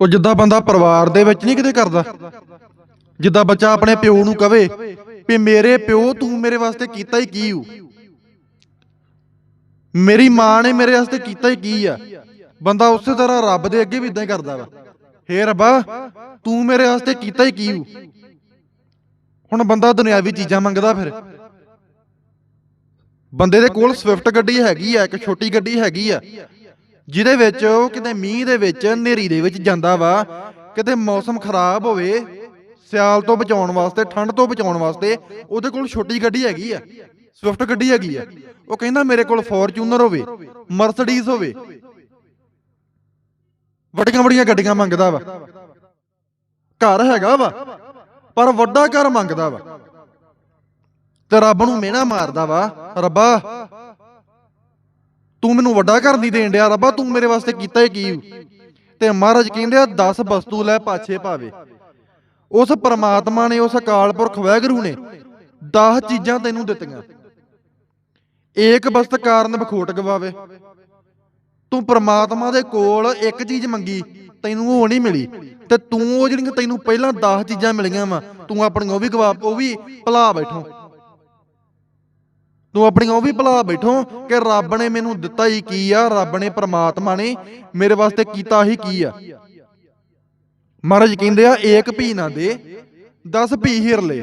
ਉਹ ਜਿੱਦਾਂ ਬੰਦਾ ਪਰਿਵਾਰ ਦੇ ਵਿੱਚ ਨਹੀਂ ਕਿਤੇ ਕਰਦਾ। ਜਿੱਦਾਂ ਬੱਚਾ ਆਪਣੇ ਪਿਓ ਨੂੰ ਕਵੇ ਵੀ ਮੇਰੇ ਪਿਓ ਤੂੰ ਮੇਰੇ ਵਾਸਤੇ ਕੀਤਾ ਹੀ ਕੀ ਹੂ ਮੇਰੀ ਮਾਂ ਨੇ ਮੇਰੇ ਵਾਸਤੇ ਕੀਤਾ ਹੀ ਕੀ ਆ। ਬੰਦਾ ਉਸੇ ਤਰ੍ਹਾਂ ਰੱਬ ਦੇ ਅੱਗੇ ਵੀ ਇਦਾਂ ਹੀ ਕਰਦਾ ਵਾ। ਹੇ ਰੱਬਾ, ਤੂੰ ਮੇਰੇ ਵਾਸਤੇ ਕੀਤਾ ਹੀ ਕੀ ਹੂ ਹੁਣ ਬੰਦਾ ਦੁਨਿਆਵੀ ਚੀਜ਼ਾਂ ਮੰਗਦਾ ਫਿਰ। ਬੰਦੇ ਦੇ ਕੋਲ ਸਵਿਫਟ ਗੱਡੀ ਹੈਗੀ ਆ, ਇੱਕ ਛੋਟੀ ਗੱਡੀ ਹੈਗੀ ਆ। ਜਿਹਦੇ ਵਿੱਚ ਉਹ ਕਿਤੇ ਮੀਂਹ ਦੇ ਵਿੱਚ ਹਨੇਰੀ ਦੇ ਵਿੱਚ ਜਾਂਦਾ ਵਾ, ਕਿਤੇ ਮੌਸਮ ਖਰਾਬ ਹੋਵੇ, ਸਿਆਲ ਤੋਂ ਬਚਾਉਣ ਵਾਸਤੇ, ਠੰਡ ਤੋਂ ਬਚਾਉਣ ਵਾਸਤੇ ਉਹਦੇ ਕੋਲ ਛੋਟੀ ਗੱਡੀ ਹੈਗੀ ਆ, ਸਵਿਫਟ ਗੱਡੀ ਹੈਗੀ ਆ। ਉਹ ਕਹਿੰਦਾ ਮੇਰੇ ਕੋਲ ਫੋਰਚੂਨਰ ਹੋਵੇ, ਮਰਸੀਡੀਜ਼ ਹੋਵੇ। ਵੱਡੀਆਂ ਵੱਡੀਆਂ ਗੱਡੀਆਂ ਮੰਗਦਾ ਵਾ। ਘਰ ਹੈਗਾ ਵਾ, ਪਰ ਵੱਡਾ ਘਰ ਮੰਗਦਾ ਵਾ। ਤੇ ਰੱਬ ਨੂੰ ਮਿਹਣਾ ਮਾਰਦਾ ਵਾ, ਰੱਬਾ ਤੂੰ ਮੈਨੂੰ ਵੱਡਾ ਘਰ ਨਹੀਂ ਦੇਣ ਡਿਆ ਰੱਬਾ, ਤੂੰ ਮੇਰੇ ਵਾਸਤੇ ਕੀਤਾ ਹੀ ਕੀ? ਤੇ ਮਹਾਰਾਜ ਕਹਿੰਦੇ ਆ 10 ਵਸਤੂ ਲੈ ਪਾਛੇ ਭਾਵੇ। ਉਸ ਪ੍ਰਮਾਤਮਾ ਨੇ, ਉਸ ਅਕਾਲ ਪੁਰਖ ਵੈਗਰੂ ਨੇ 10 ਚੀਜ਼ਾਂ ਤੈਨੂੰ ਦਿੱਤੀਆਂ। ਏਕ ਬਸਤ ਕਾਰਨ ਬਖੋਟ ਗਵਾਵੇ। ਤੂੰ ਪਰਮਾਤਮਾ ਦੇ ਕੋਲ ਇੱਕ ਚੀਜ਼ ਮੰਗੀ, ਤੈਨੂੰ ਉਹ ਨਹੀਂ ਮਿਲੀ। ਤੇ ਤੂੰ ਉਹ ਜਿਹੜੀਆਂ ਤੈਨੂੰ ਪਹਿਲਾਂ 10 ਚੀਜ਼ਾਂ ਮਿਲੀਆਂ ਵਾ, ਤੂੰ ਆਪਣੀਆਂ ਉਹ ਵੀ ਗਵਾ, ਉਹ ਵੀ ਭੁਲਾ ਬੈਠੋ। ਤੂੰ ਆਪਣੀਆਂ ਉਹ ਵੀ ਭੁਲਾ ਬੈਠੋ ਕਿ ਰੱਬ ਨੇ ਮੈਨੂੰ ਦਿੱਤਾ ਹੀ ਕੀ ਆ, ਰੱਬ ਨੇ ਪ੍ਰਮਾਤਮਾ ਨੇ ਮੇਰੇ ਵਾਸਤੇ ਕੀਤਾ ਹੀ ਕੀ ਆ। ਮਹਾਰਾਜ ਕਹਿੰਦੇ ਆ, ਏਕ ਭੀ ਨਾ ਦੇ 10 ਭੀ ਹਿਰ ਲੈ।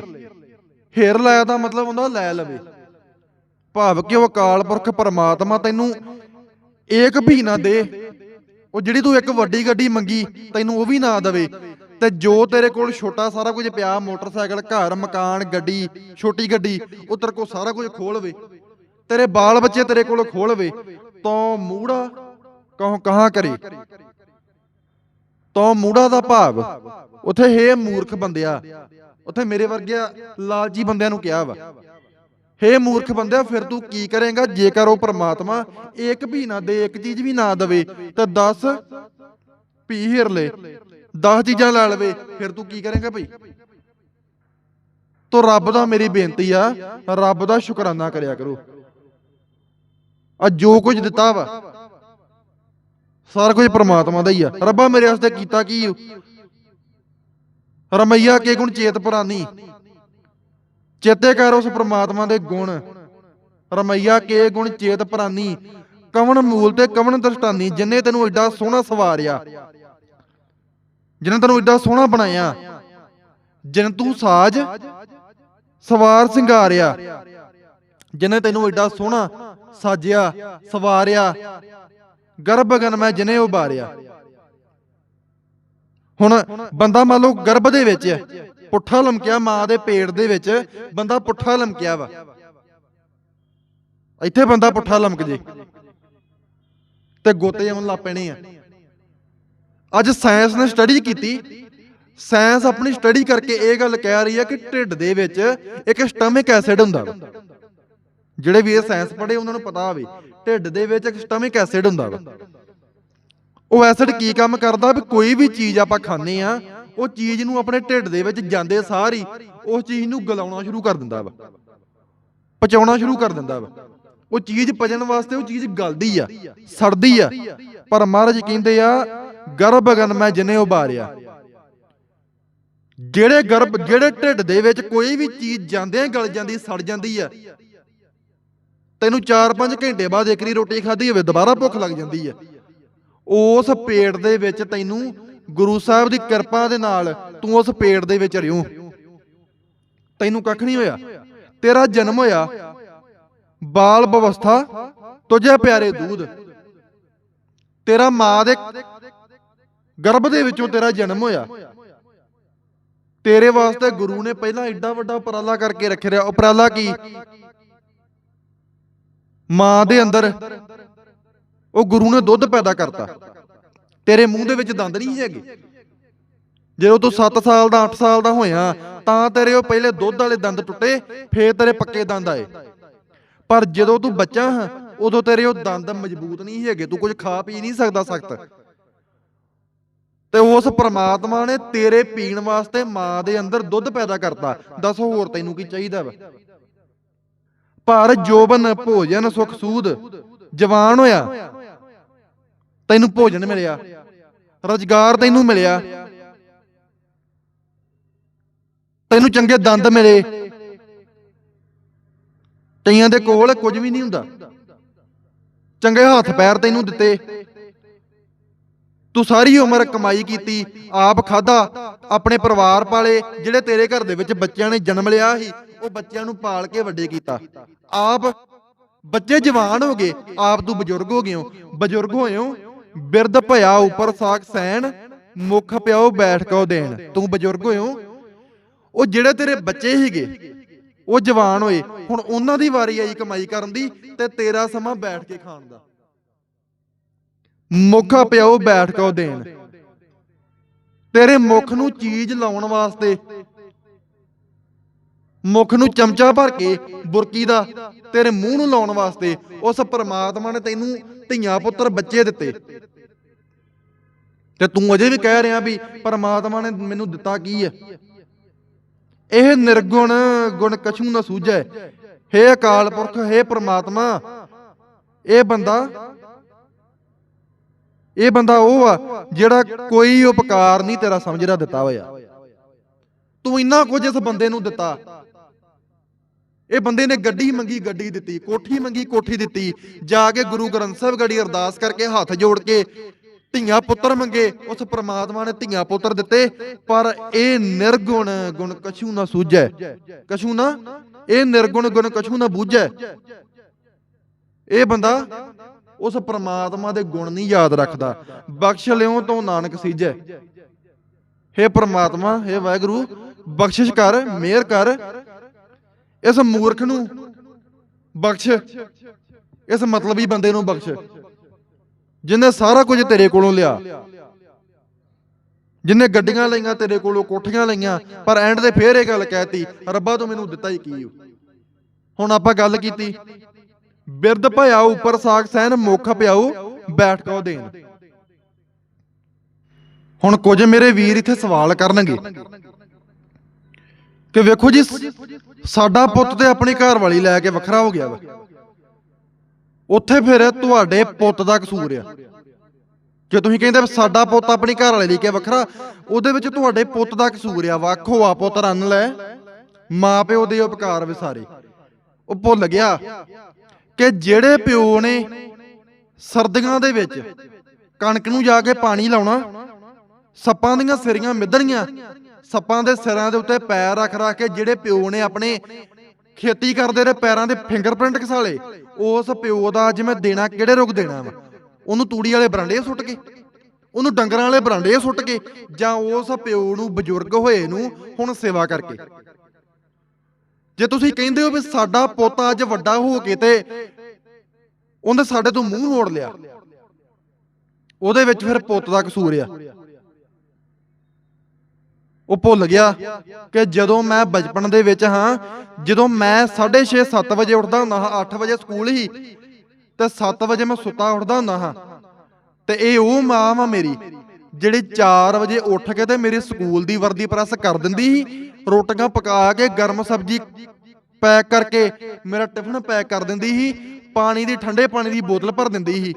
ਹਿਰ ਲੈ ਦਾ ਮਤਲਬ ਹੁੰਦਾ ਲੈ ਲਵੇ। ਭਾਵ ਕਿ ਉਹ ਅਕਾਲ ਪੁਰਖ ਪ੍ਰਮਾਤਮਾ ਤੈਨੂੰ ਏਕ ਭੀ ਨਾ ਦੇ। ਉਹ ਜਿਹੜੀ ਤੂੰ ਇੱਕ ਵੱਡੀ ਗੱਡੀ ਮੰਗੀ, ਤੈਨੂੰ ਉਹ ਵੀ ਨਾ ਦਵੇ। ਤੇ ਜੋ ਤੇਰੇ ਕੋਲ ਛੋਟਾ ਸਾਰਾ ਕੁਝ ਪਿਆ, ਮੋਟਰਸਾਈਕਲ, ਘਰ, ਮਕਾਨ, ਗੱਡੀ, ਛੋਟੀ ਗੱਡੀ ਉਹ ਤੇਰੇ ਕੋਲ ਸਾਰਾ ਕੁਝ ਖੋਲਵੇ ਤੇਰੇ ਬਾਲ ਬੱਚੇ ਤੇਰੇ ਕੋਲ ਖੋਲਵੇ ਤੋਂ ਮੂੜਾ ਕਹੋ ਕਹਾਂ ਕਰੇ। ਤੋਂ ਮੂੜਾ ਦਾ ਭਾਵ, ਉਥੇ ਹੇ ਮੂਰਖ ਬੰਦਿਆ। ਉਥੇ ਮੇਰੇ ਵਰਗਿਆ ਲਾਲਚੀ ਬੰਦਿਆਂ ਨੂੰ ਕਿਹਾ ਵਾ। ਹੇ ਮੂਰਖ ਬੰਦਿਆ, ਫਿਰ ਤੂੰ ਕੀ ਕਰੇਗਾ? ਜੇਕਰ ਉਹ ਪ੍ਰਮਾਤਮਾ ਇੱਕ ਵੀ ਨਾ ਦੇ ਇੱਕ ਚੀਜ਼ ਵੀ ਨਾ ਦਵੇ, ਤਾਂ 10 ਪੀ ਹਿਰ 10 ਚੀਜ਼ਾਂ ਲੈ ਲਵੇ, ਫਿਰ ਤੂੰ ਕੀ ਕਰੇਂਗਾ ਭਾਈ ਤੋ ਰੱਬ ਦਾ ਮੇਰੀ ਬੇਨਤੀ ਆ, ਰੱਬ ਦਾ ਸ਼ੁਕਰਾਨਾ ਕਰਿਆ ਕਰੋ। ਆ ਜੋ ਕੁਝ ਦਿੱਤਾ ਵਾ, ਸਾਰਾ ਕੁਝ ਪ੍ਰਮਾਤਮਾ ਦਾ ਹੀ ਆ। ਰੱਬਾ ਮੇਰੇ ਵਾਸਤੇ ਕੀਤਾ ਕੀ ਰਮਈਆ ਕੇ ਗੁਣ ਚੇਤ ਪੁਰਾਨੀ। ਚੇਤੇ ਕਰ ਉਸ ਪ੍ਰਮਾਤਮਾ ਦੇ ਗੁਣ। ਰਮਈਆ ਕੇ ਗੁਣ ਚੇਤ ਪ੍ਰਾਨੀ। ਕਵਣ ਮੂਲ ਤੇ ਕਵਣ ਦਰਸ਼ਟਾਨੀ, ਜਿਨੇ ਤੈਨੂੰ ਐਡਾ ਸੋਹਣਾ ਸਵਾਰਿਆ। ਜਿਹਨੇ ਤੈਨੂੰ ਐਡਾ ਸੋਹਣਾ ਬਣਾਇਆ। ਜਿਨ ਤੂੰ ਸਾਜ ਸਵਾਰ ਸਿੰਗਾਰਿਆ। ਜਿਹਨੇ ਤੈਨੂੰ ਐਡਾ ਸੋਹਣਾ ਸਾਜਿਆ, ਸਵਾਰਿਆ ਗਰਭਗਨ ਮੈਂ ਜਿਨੇ ਉਬਾਰਿਆ। ਹੁਣ ਬੰਦਾ ਮੰਨ ਲਓ ਗਰਭ ਦੇ ਵਿੱਚ ਪੁੱਠਾ ਲਮਕਿਆ ਮਾਂ ਦੇ ਪੇਟ ਦੇ ਵਿੱਚ, ਬੰਦਾ ਪੁੱਠਾ ਲਮਕਿਆ ਵਾ। ਇੱਥੇ ਬੰਦਾ ਪੁੱਠਾ ਲਮਕ ਜੇ, ਤੇ ਗੋਤੇ ਆਉਣ ਲੱਗ ਪੈਣੇ ਆ। ਅੱਜ ਸਾਇੰਸ ਨੇ ਸਟੱਡੀ ਕੀਤੀ। ਸਾਇੰਸ ਆਪਣੀ ਸਟੱਡੀ ਕਰਕੇ ਇਹ ਗੱਲ ਕਹਿ ਰਹੀ ਹੈ ਕਿ ਢਿੱਡ ਦੇ ਵਿੱਚ ਇੱਕ ਸਟਮਿਕ ਐਸਿਡ ਹੁੰਦਾ। ਜਿਹੜੇ ਵੀ ਇਹ ਸਾਇੰਸ ਪੜ੍ਹੇ, ਉਹਨਾਂ ਨੂੰ ਪਤਾ ਹੋਵੇ, ਢਿੱਡ ਦੇ ਵਿੱਚ ਇੱਕ ਸਟਮਿਕ ਐਸਿਡ ਹੁੰਦਾ ਵਾ। ਉਹ ਐਸਿਡ ਕੀ ਕੰਮ ਕਰਦਾ ਵੀ ਕੋਈ ਵੀ ਚੀਜ਼ ਆਪਾਂ ਖਾਂਦੇ ਆ ਉਹ ਚੀਜ਼ ਨੂੰ ਆਪਣੇ ਢਿੱਡ ਦੇ ਵਿੱਚ ਜਾਂਦੇ ਸਾਰ ਹੀ ਉਸ ਚੀਜ਼ ਨੂੰ ਗਲਾਉਣਾ ਸ਼ੁਰੂ ਕਰ ਦਿੰਦਾ ਵਾ। ਪਚਾਉਣਾ ਸ਼ੁਰੂ ਕਰ ਦਿੰਦਾ ਵਾ। ਉਹ ਚੀਜ਼ ਪਚਣ ਵਾਸਤੇ ਉਹ ਚੀਜ਼ ਗਲਦੀ ਆ, ਸੜਦੀ ਆ। ਪਰ ਮਹਾਰਾਜ ਕਹਿੰਦੇ ਆ ਗਰਭਗਨ ਮੈਂ ਜਿਨੇ ਉਬਾਰਿਆ ਜਿਹੜੇ ਗਰਭ ਜਿਹੜੇ ਢਿੱਡ ਦੇ ਵਿੱਚ ਕੋਈ ਵੀ ਚੀਜ਼ ਜਾਂਦਿਆਂ ਗਲ ਜਾਂਦੀ, ਸੜ ਜਾਂਦੀ ਆ, ਤੈਨੂੰ 4-5 ਘੰਟੇ ਬਾਅਦ ਇੱਕਰੀ ਰੋਟੀ ਖਾਧੀ ਹੋਵੇ, ਦੁਬਾਰਾ ਭੁੱਖ ਲੱਗ ਜਾਂਦੀ ਆ। ਉਸ ਪੇਟ ਦੇ ਵਿੱਚ ਤੈਨੂੰ ਗੁਰੂ ਸਾਹਿਬ ਦੀ ਕਿਰਪਾ ਦੇ ਨਾਲ ਤੂੰ ਉਸ ਪੇਟ ਦੇ ਵਿੱਚ ਰਿਉ। ਤੈਨੂੰ ਕੱਖ ਨਹੀਂ ਹੋਇਆ। ਤੇਰਾ ਜਨਮ ਹੋਇਆ। ਬਾਲ ਬਵਸਥਾ, ਤੁਝੇ ਪਿਆਰੇ ਦੂਧ ਤੇਰਾ ਮਾਂ ਦੇ ਗਰਭ ਦੇ ਵਿੱਚੋਂ ਤੇਰਾ ਜਨਮ ਹੋਇਆ। ਤੇਰੇ ਵਾਸਤੇ ਗੁਰੂ ਨੇ ਪਹਿਲਾਂ ਐਡਾ ਵੱਡਾ ਉਪਰਾਲਾ ਕਰਕੇ ਰੱਖਿਆ ਰਿਹਾ। ਉਪਰਾਲਾ ਕੀ? ਮਾਂ ਦੇ ਅੰਦਰ ਉਹ ਗੁਰੂ ਨੇ ਦੁੱਧ ਪੈਦਾ ਕਰਤਾ। ਤੇਰੇ ਮੂੰਹ ਦੇ ਵਿੱਚ ਦੰਦ ਨਹੀਂ ਹੈਗੇ। ਜਦੋਂ ਤੂੰ 7 ਸਾਲ ਦਾ 8 ਸਾਲ ਦਾ ਹੋਇਆ, ਤਾਂ ਤੇਰੇ ਉਹ ਪਹਿਲੇ ਦੁੱਧ ਵਾਲੇ ਦੰਦ ਟੁੱਟੇ, ਫੇਰ ਤੇਰੇ ਪੱਕੇ ਦੰਦ ਆਏ। ਪਰ ਜਦੋਂ ਤੂੰ ਬੱਚਾ ਹਾਂ, ਉਦੋਂ ਤੇਰੇ ਉਹ ਦੰਦ ਮਜ਼ਬੂਤ ਨਹੀਂ ਹੈਗੇ। ਤੂੰ ਕੁਝ ਖਾ ਪੀ ਨਹੀਂ ਸਕਦਾ ਸਖਤ। ਤੇ ਉਸ ਪ੍ਰਮਾਤਮਾ ਨੇ ਤੇਰੇ ਪੀਣ ਵਾਸਤੇ ਮਾਂ ਦੇ ਅੰਦਰ ਦੁੱਧ ਪੈਦਾ ਕਰਤਾ। ਦੱਸ ਹੋਰ ਤੈਨੂੰ ਕੀ ਚਾਹੀਦਾ ਵਾ? ਪਰ ਜੋਬਨ ਭੋਜਨ ਸੁਖ ਸੂਦ, ਜਵਾਨ ਹੋਇਆ। ਤੈਨੂੰ ਭੋਜਨ ਮਿਲਿਆ। ਰੁਜ਼ਗਾਰ ਤੈਨੂੰ ਮਿਲਿਆ। ਤੈਨੂੰ ਚੰਗੇ ਦੰਦ ਮਿਲੇ। ਕਈਆਂ ਦੇ ਕੋਲ ਕੁਝ ਵੀ ਨਹੀਂ ਹੁੰਦਾ। ਚੰਗੇ ਹੱਥ ਪੈਰ ਤੈਨੂੰ ਦਿੱਤੇ। ਤੂੰ ਸਾਰੀ ਉਮਰ ਕਮਾਈ ਕੀਤੀ, ਆਪ ਖਾਦਾ ਆਪਣੇ ਪਰਿਵਾਰ ਪਾਲੇ, ਜਿਹੜੇ ਤੇਰੇ ਘਰ ਦੇ ਵਿੱਚ ਬੱਚਿਆਂ ਨੇ ਜਨਮ ਲਿਆ ਸੀ, ਉਹ ਬੱਚਿਆਂ ਨੂੰ ਪਾਲ ਕੇ ਵੱਡੇ ਕੀਤਾ। ਆਪ ਬੱਚੇ ਜਵਾਨ ਹੋ ਗਏ, ਆਪ ਤੂੰ ਬਜ਼ੁਰਗ ਹੋ ਗਿਓ। ਬਜ਼ੁਰਗ ਹੋਇਓ, ਬਿਰਧ ਭਇਆ, ਉੱਪਰ ਸਾਖ ਸੈਨ ਮੁਖ ਪਿਆਓ ਬੈਠ ਕੋ ਦੇਣ। ਤੂੰ ਬਜ਼ੁਰਗ ਹੋ ਉਹ ਜਿਹੜੇ ਤੇਰੇ ਬੱਚੇ ਸੀਗੇ, ਉਹ ਜਵਾਨ ਹੋਏ, ਹੁਣ ਉਹਨਾਂ ਦੀ ਵਾਰੀ ਆਈ ਕਮਾਈ ਕਰਨ ਦੀ, ਤੇ ਤੇਰਾ ਸਮਾਂ ਬੈਠ ਕੇ ਖਾਣ ਦਾ। ਮੁੱਖ ਪਿਆਓ ਬੈਠ ਕੋ ਦੇਣ। ਤੇਰੇ ਮੁਖ ਨੂੰ ਚੀਜ਼ ਲਾਉਣ ਵਾਸਤੇ ਮੁਖ ਨੂੰ ਚਮਚਾ ਭਰ ਕੇ ਬੁਰਕੀ ਦਾ ਤੇਰੇ ਮੂੰਹ ਨੂੰ ਲਾਉਣ ਵਾਸਤੇ ਉਸ ਪ੍ਰਮਾਤਮਾ ਨੇ ਤੈਨੂੰ ਧੀਆਂ ਪੁੱਤਰ ਬੱਚੇ ਦਿੱਤੇ। ਤੇ ਤੂੰ ਅਜੇ ਵੀ ਕਹਿ ਰਿਹਾ ਵੀ ਪਰਮਾਤਮਾ ਨੇ ਮੈਨੂੰ ਦਿੱਤਾ ਕੀ ਹੈ? ਇਹ ਨਿਰਗੁਣ ਗੁਣ ਕਛੂ ਨਾ ਸੂਝੈ। ਹੇ ਅਕਾਲ ਪੁਰਖ, ਹੇ ਪਰਮਾਤਮਾ, ਇਹ ਬੰਦਾ ਇਹ ਬੰਦਾ ਉਹ ਆ ਜਿਹੜਾ ਕੋਈ ਉਪਕਾਰ ਨਹੀਂ ਤੇਰਾ ਸਮਝਦਾ ਦਿੱਤਾ ਹੋਇਆ। ਤੂੰ ਇੰਨਾ ਕੁਝ ਇਸ ਬੰਦੇ ਨੂੰ ਦਿੱਤਾ। ਇਹ ਬੰਦੇ ਨੇ ਗੱਡੀ ਮੰਗੀ, ਗੱਡੀ ਦਿੱਤੀ, ਕੋਠੀ ਮੰਗੀ, ਕੋਠੀ ਦਿੱਤੀ। ਜਾ ਕੇ ਗੁਰੂ ਗ੍ਰੰਥ ਸਾਹਿਬ ਗੜੀ ਅਰਦਾਸ ਕਰਕੇ ਹੱਥ ਜੋੜ ਕੇ ਧੀਆਂ ਪੁੱਤਰ ਮੰਗੇ। ਉਸ ਪ੍ਰਮਾਤਮਾ ਨੇ ਧੀਆਂ ਪੁੱਤਰ ਦਿੱਤੇ, ਪਰ ਇਹ ਨਿਰਗੁਣ ਗੁਣ ਕਛੂ ਨਾ ਸੂਝੈ। ਕਛੂ ਨਾ, ਇਹ ਨਿਰਗੁਣ ਗੁਣ ਕਛੂ ਨਾ ਬੂਝੈ। ਇਹ ਬੰਦਾ ਉਸ ਪ੍ਰਮਾਤਮਾ ਦੇ ਗੁਣ ਨਹੀਂ ਯਾਦ ਰੱਖਦਾ। ਬਖਸ਼ ਲਿਓ ਤੋਂ, ਨਾਨਕ ਸੀਜੈ। ਹੇ ਪ੍ਰਮਾਤਮਾ, ਹੇ ਵਾਹਿਗੁਰੂ, ਬਖਸ਼ਿਸ਼ ਕਰ, ਮਿਹਰ ਕਰ। ਇਸ ਮੂਰਖ ਨੂੰ ਬਖਸ਼। ਇਸ ਮਤਲਬੀ ਬੰਦੇ ਨੂੰ ਬਖਸ਼। ਜਿਨੇ ਸਾਰਾ ਕੁਝ ਤੇਰੇ ਕੋਲੋਂ ਲਿਆ। ਜਿਨੇ ਗੱਡੀਆਂ ਲਈਆਂ ਤੇਰੇ ਕੋਲੋਂ, ਕੋਠੀਆਂ ਲਈਆਂ, ਪਰ ਐਂਡ ਤੇ ਫੇਰ ਇਹ ਗੱਲ ਕਹਿਤੀ, ਰੱਬਾ ਤੂੰ ਮੈਨੂੰ ਦਿੱਤਾ ਹੀ ਕੀ ਓ? ਹੁਣ ਆਪਾਂ ਗੱਲ ਕੀਤੀ। ਬਿਰਦ ਭਇਆ ਉੱਪਰ ਸਾਖ ਸਹਿਨ ਮੁਖ ਪਿਆਉ ਬੈਠ ਕੋ ਦੇਣ। ਹੁਣ ਕੁਝ ਮੇਰੇ ਵੀਰ ਇੱਥੇ ਸਵਾਲ ਕਰਨਗੇ। ਕਿ ਵੇਖੋ ਜੀ, ਸਾਡਾ ਪੁੱਤ ਤੇ ਆਪਣੀ ਘਰ ਵਾਲੀ ਲੈ ਕੇ ਵੱਖਰਾ ਹੋ ਗਿਆ ਵਾ। ਉੱਥੇ ਫਿਰ ਤੁਹਾਡੇ ਪੁੱਤ ਦਾ ਕਸੂਰ ਆ। ਜੇ ਤੁਸੀਂ ਕਹਿੰਦੇ ਸਾਡਾ ਪੁੱਤ ਆਪਣੀ ਘਰ ਵਾਲੀ ਲੈ ਕੇ ਵੱਖਰਾ, ਉਹਦੇ ਵਿੱਚ ਤੁਹਾਡੇ ਪੁੱਤ ਦਾ ਕਸੂਰ ਆ ਵੱਖ ਹੋਆ ਪੁੱਤ ਰੰਨ ਲੈ, ਮਾਂ ਪਿਓ ਦੇ ਉਪਕਾਰ ਵਿਸਾਰੇ। ਉਹ ਭੁੱਲ ਗਿਆ। ਕਿ ਜਿਹੜੇ ਪਿਓ ਨੇ ਸਰਦੀਆਂ ਦੇ ਵਿੱਚ ਕਣਕ ਨੂੰ ਜਾ ਕੇ ਪਾਣੀ ਲਾਉਣਾ, ਸੱਪਾਂ ਦੀਆਂ ਸਿਰੀਆਂ ਮਿੱਧਣੀਆਂ, ਸੱਪਾਂ ਦੇ ਸਿਰਾਂ ਦੇ ਉੱਤੇ ਪੈਰ ਰੱਖ ਰੱਖ ਕੇ ਜਿਹੜੇ ਪਿਓ ਨੇ ਆਪਣੇ ਖੇਤੀ ਕਰਦੇ ਦੇ ਪੈਰਾਂ ਦੇ ਫਿੰਗਰਪ੍ਰਿੰਟ ਘਸਾਲੇ, ਉਸ ਪਿਓ ਦਾ ਅੱਜ ਮੈਂ ਦੇਣਾ ਕਿਹੜੇ ਰੁਕ ਦੇਣਾ ਵਾ? ਉਹਨੂੰ ਤੂੜੀ ਵਾਲੇ ਬਰਾਂਡੇ ਸੁੱਟ ਕੇ, ਉਹਨੂੰ ਡੰਗਰਾਂ ਵਾਲੇ ਬਰਾਂਡੇ ਸੁੱਟ ਕੇ ਜਾਂ ਉਸ ਪਿਓ ਨੂੰ ਬਜ਼ੁਰਗ ਹੋਏ ਨੂੰ ਹੁਣ ਸੇਵਾ ਕਰਕੇ। ਜੇ ਤੁਸੀਂ ਕਹਿੰਦੇ ਹੋ ਵੀ ਸਾਡਾ ਪੁੱਤ ਅੱਜ ਵੱਡਾ ਹੋ ਕੇ ਤੇ ਉਹਨੇ ਸਾਡੇ ਤੋਂ ਮੂੰਹ ਮੋੜ ਲਿਆ, ਉਹਦੇ ਵਿੱਚ ਫਿਰ ਪੁੱਤ ਦਾ ਕਸੂਰ ਆ। ਉਹ ਭੁੱਲ ਗਿਆ ਕਿ ਜਦੋਂ ਮੈਂ ਬਚਪਨ ਦੇ ਵਿੱਚ ਹਾਂ, ਜਦੋਂ ਮੈਂ 6:30 7 ਵਜੇ ਉੱਠਦਾ ਹੁੰਦਾ ਹਾਂ 8 ਵਜੇ ਸਕੂਲ ਹੀ, ਤੇ 7 ਵਜੇ ਮੈਂ ਸੁੱਤਾ ਉੱਠਦਾ ਹੁੰਦਾ ਹਾਂ, ਤੇ ਇਹ ਉਹ ਮਾਂ ਵਾ ਮੇਰੀ ਜਿਹੜੀ 4 ਵਜੇ ਉੱਠ ਕੇ ਤੇ ਮੇਰੇ ਸਕੂਲ ਦੀ ਵਰਦੀ ਪ੍ਰੈਸ ਕਰ ਦਿੰਦੀ ਸੀ ਰੋਟੀਆਂ ਪਕਾ ਕੇ ਗਰਮ ਸਬਜ਼ੀ ਪੈਕ ਕਰਕੇ ਮੇਰਾ ਟਿਫਨ ਪੈਕ ਕਰ ਦਿੰਦੀ ਸੀ, ਪਾਣੀ ਦੀ ਠੰਡੇ ਪਾਣੀ ਦੀ ਬੋਤਲ ਭਰ ਦਿੰਦੀ ਸੀ।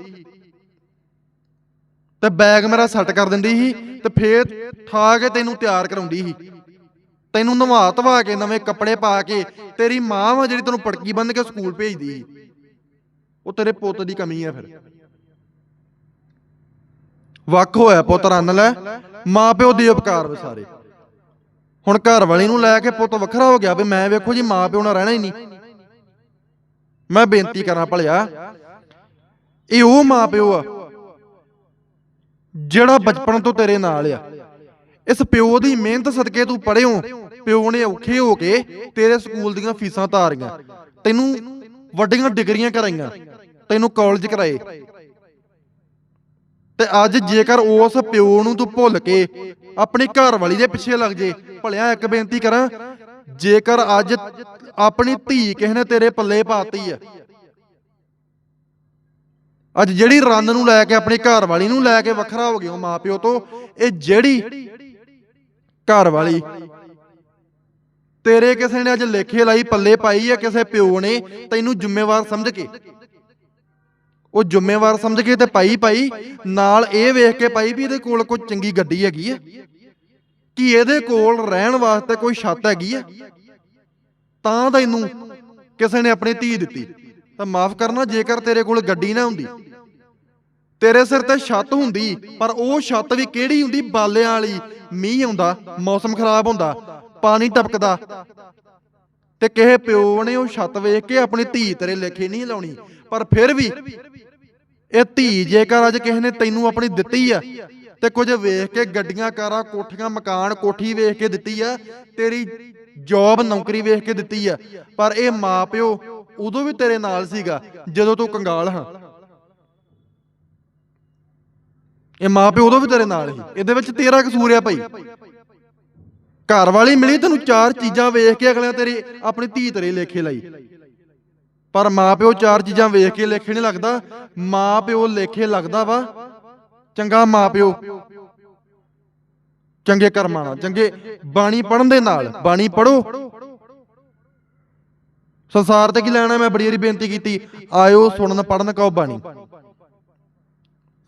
ਤੇ ਬੈਗ ਮੇਰਾ ਸੈੱਟ ਕਰ ਦਿੰਦੀ ਸੀ ਤੇ ਫੇਰ ਠਾ ਕੇ ਤੈਨੂੰ ਤਿਆਰ ਕਰਾਉਂਦੀ ਸੀ। ਤੈਨੂੰ ਨਵਾ ਧਵਾ ਕੇ, ਨਵੇਂ ਕੱਪੜੇ ਪਾ ਕੇ, ਤੇਰੀ ਮਾਂ ਵਾ ਜਿਹੜੀ ਤੈਨੂੰ ਪੜਕੀ ਬੰਨ ਕੇ ਸਕੂਲ ਭੇਜਦੀ ਸੀ। ਉਹ ਤੇਰੇ ਪੁੱਤ ਦੀ ਕਮੀ ਹੈ ਫਿਰ। ਵੱਖ ਹੋਇਆ ਪੁੱਤ ਰੰਨ ਲੈ, ਮਾਂ ਪਿਓ ਦੇ ਉਪਕਾਰ ਵਿਸਾਰੇ ਹੁਣ ਘਰ ਵਾਲੀ ਨੂੰ ਲੈ ਕੇ ਪੁੱਤ ਵੱਖਰਾ ਹੋ ਗਿਆ ਵੀ ਮੈਂ ਵੇਖੋ ਜੀ ਮਾਂ ਪਿਓ ਨਾਲ ਰਹਿਣਾ ਹੀ ਨਹੀਂ। ਮੈਂ ਬੇਨਤੀ ਕਰਾਂ ਭਲਿਆ, ਇਹ ਉਹ ਮਾਂ ਪਿਓ ਆ ਜਿਹੜਾ ਬਚਪਨ ਤੋਂ ਤੇਰੇ ਨਾਲ ਆ। ਇਸ ਪਿਓ ਦੀ ਮਿਹਨਤ ਸਦਕੇ ਤੂੰ ਪੜ੍ਹਿਓ, ਪਿਓ ਨੇ ਔਖੇ ਹੋ ਕੇ ਤੇਰੇ ਸਕੂਲ ਦੀਆਂ ਫੀਸਾਂ ਤਾਰੀਆਂ, ਤੈਨੂੰ ਵੱਡੀਆਂ ਡਿਗਰੀਆਂ ਕਰਾਈਆਂ, ਤੈਨੂੰ ਕਾਲਜ ਕਰਾਏ। ਤੇ ਅੱਜ ਜੇਕਰ ਉਸ ਪਿਓ ਨੂੰ ਤੂੰ ਭੁੱਲ ਕੇ ਆਪਣੀ ਘਰ ਵਾਲੀ ਦੇ ਪਿੱਛੇ ਲੱਗ ਜੇ। ਭਲਿਆ, ਇੱਕ ਬੇਨਤੀ ਕਰਾਂ, ਜੇਕਰ ਅੱਜ ਆਪਣੀ ਧੀ ਕਿਸੇ ਨੇ ਤੇਰੇ ਪੱਲੇ ਪਾਤੀ ਆ, ਅੱਜ ਜਿਹੜੀ ਰੰਨ ਨੂੰ ਲੈ ਕੇ, ਆਪਣੀ ਘਰ ਵਾਲੀ ਨੂੰ ਲੈ ਕੇ ਵੱਖਰਾ ਹੋ ਗਿਓ ਮਾਪਿਓ ਤੋਂ, ਇਹ ਜਿਹੜੀ ਘਰ ਵਾਲੀ ਤੇਰੇ ਕਿਸੇ ਨੇ ਅੱਜ ਲੇਖੇ ਲਾਈ, ਪੱਲੇ ਪਾਈ ਹੈ ਕਿਸੇ ਪਿਓ ਨੇ, ਤੈਨੂੰ ਜ਼ਿੰਮੇਵਾਰ ਸਮਝ ਕੇ। ਉਹ ਜ਼ਿੰਮੇਵਾਰ ਸਮਝ ਕੇ ਤੇ ਪਾਈ ਪਾਈ ਨਾਲ ਇਹ ਵੇਖ ਕੇ ਪਾਈ ਵੀ ਇਹਦੇ ਕੋਲ ਕੋਈ ਚੰਗੀ ਗੱਡੀ ਹੈਗੀ ਹੈ ਕਿ ਇਹਦੇ ਕੋਲ ਰਹਿਣ ਵਾਸਤੇ ਕੋਈ ਛੱਤ ਹੈਗੀ ਹੈ ਤਾਂ ਇਹਨੂੰ ਕਿਸੇ ਨੇ ਆਪਣੀ ਧੀ ਦਿੱਤੀ। ਤਾਂ ਮਾਫ ਕਰਨਾ, ਜੇਕਰ ਤੇਰੇ ਕੋਲ ਗੱਡੀ ਨਾ ਹੁੰਦੀ। ਤੇਰੇ ਸਿਰ ਤੇ ਛੱਤ ਹੁੰਦੀ, ਪਰ ਉਹ ਛੱਤ ਵੀ ਕਿਹੜੀ ਹੁੰਦੀ? ਬਾਲਿਆਂ ਵਾਲੀ। ਮੀਂਹ ਆਉਂਦਾ, ਮੌਸਮ ਖਰਾਬ ਹੁੰਦਾ, ਪਾਣੀ ਟਪਕਦਾ। ਤੇ ਕਿਸੇ ਪਿਓ ਨੇ ਉਹ ਛੱਤ ਵੇਖ ਕੇ ਆਪਣੀ ਧੀ ਤੇਰੇ ਲੇਖੇ ਨਹੀਂ ਲਾਉਣੀ। ਪਰ ਫਿਰ ਵੀ ਇਹ ਧੀ ਜੇਕਰ ਅੱਜ ਕਿਸੇ ਨੇ ਤੈਨੂੰ ਆਪਣੀ ਦਿੱਤੀ ਆ ਤੇ ਕੁਝ ਵੇਖ ਕੇ ਗੱਡੀਆਂ, ਕਾਰਾਂ, ਕੋਠੀਆਂ, ਮਕਾਨ, ਕੋਠੀ ਵੇਖ ਕੇ ਦਿੱਤੀ ਆ, ਤੇਰੀ ਜੌਬ ਨੌਕਰੀ ਵੇਖ ਕੇ ਦਿੱਤੀ ਆ। ਪਰ ਇਹ ਮਾਪਿਓ ਉਦੋਂ ਵੀ ਤੇਰੇ ਨਾਲ ਸੀਗਾ, ਜਦੋਂ ਤੂੰ ਕੰਗਾਲ ਹਾਂ। ਇਹ ਮਾਪਿਓ ਉਦੋਂ ਵੀ ਤੇਰੇ ਨਾਲ ਸੀ। ਇਹਦੇ ਵਿੱਚ ਤੇਰਾ ਕਸੂਰ ਆ ਭਾਈ। ਘਰ ਵਾਲੀ ਮਿਲੀ ਤੈਨੂੰ ਚਾਰ ਚੀਜ਼ਾਂ ਵੇਖ ਕੇ ਅਗਲਿਆਂ ਤੇਰੀ ਆਪਣੀ ਧੀ ਤੇਰੇ ਲੇਖੇ ਲਈ। ਪਰ ਮਾਪਿਓ ਚਾਰ ਚੀਜ਼ਾਂ ਵੇਖ ਕੇ ਲੇਖੇ ਨਹੀਂ ਲੱਗਦਾ। ਮਾਪਿਓ ਲੇਖੇ ਲੱਗਦਾ ਵਾ ਚੰਗਾ ਮਾਪਿਓ ਚੰਗੇ ਕਰਮਾਂ ਨਾਲ, ਚੰਗੇ ਬਾਣੀ ਪੜਨ ਦੇ ਨਾਲ, ਬਾਣੀ ਪੜੋ ਸੰਸਾਰ ਤੇ ਕੀ ਲੈਣਾ, ਮੈਂ ਬੜੀ ਵਾਰੀ ਬੇਨਤੀ ਕੀਤੀ, ਆਇਓ ਸੁਣਨ ਪੜਨ ਕਹੋ ਬਾਣੀ।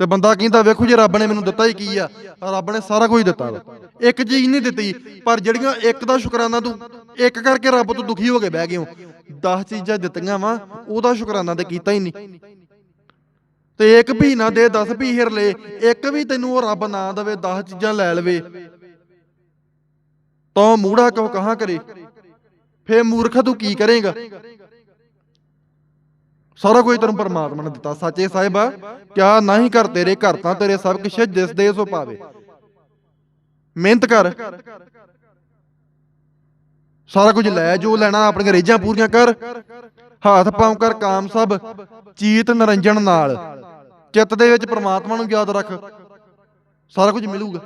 ਤੇ ਬੰਦਾ ਕਹਿੰਦਾ, ਵੇਖੋ ਜੇ, ਰੱਬ ਨੇ ਮੈਨੂੰ ਦਿੱਤਾ ਹੀ ਕੀ ਆ? ਰੱਬ ਨੇ ਸਾਰਾ ਕੁਝ ਦਿੱਤਾ ਇੱਕ ਚੀਜ਼ ਨਹੀਂ ਦਿੱਤੀ, ਪਰ ਜਿਹੜੀਆਂ ਇੱਕ ਦਾ ਸ਼ੁਕਰਾਨਾ ਤੂੰ, ਇੱਕ ਕਰਕੇ ਰੱਬ ਤੋਂ ਦੁਖੀ ਹੋ ਕੇ ਬਹਿ ਗਏ ਹੋ 10 ਚੀਜ਼ਾਂ ਦਿੱਤੀਆਂ ਵਾ, ਉਹਦਾ ਸ਼ੁਕਰਾਨਾ ਤੇ ਕੀਤਾ ਹੀ ਨਹੀਂ। ਤੇ ਇੱਕ ਵੀ ਨਾ ਦੇ 10 ਵੀ ਹਿਰ ਲੈ, ਇੱਕ ਵੀ ਤੈਨੂੰ ਉਹ ਰੱਬ ਨਾ ਦੇਵੇ 10 ਚੀਜ਼ਾਂ ਲੈ ਲਵੇ। ਤੋ ਮੂੜਾ ਕੋ ਕਹਾਂ ਕਰੇ? ਫੇ ਮੂਰਖ ਤੂੰ ਕੀ ਕਰੇਗਾ? ਸਾਰਾ ਕੁਝ ਤੈਨੂੰ ਪਰਮਾਤਮਾ ਨੇ ਦਿੱਤਾ। ਸੱਚੇ ਸਾਹਿਬਾ, ਕਿਆ ਨਹੀਂ ਕਰ ਤੇਰੇ, ਘਰ ਤਾਂ ਤੇਰੇ ਸਭ ਕੁਛ ਜਿਸ ਦੇ ਸੋ ਪਾਵੇ। ਮਿਹਨਤ ਕਰ। ਸਾਰਾ ਕੁਝ ਲੈ, ਜੋ ਲੈਣਾ ਆਪਣੀਆਂ ਰੇਜਾਂ ਪੂਰੀਆਂ ਕਰ। ਹੱਥ ਪਾਉ ਕਰ ਕਾਮ ਸਭ, ਚੀਤ ਨਰੰਜਨ ਨਾਲ। ਚਿੱਤ ਦੇ ਵਿੱਚ ਪ੍ਰਮਾਤਮਾ ਨੂੰ ਯਾਦ ਰੱਖ। ਸਾਰਾ ਕੁਝ ਮਿਲੂਗਾ।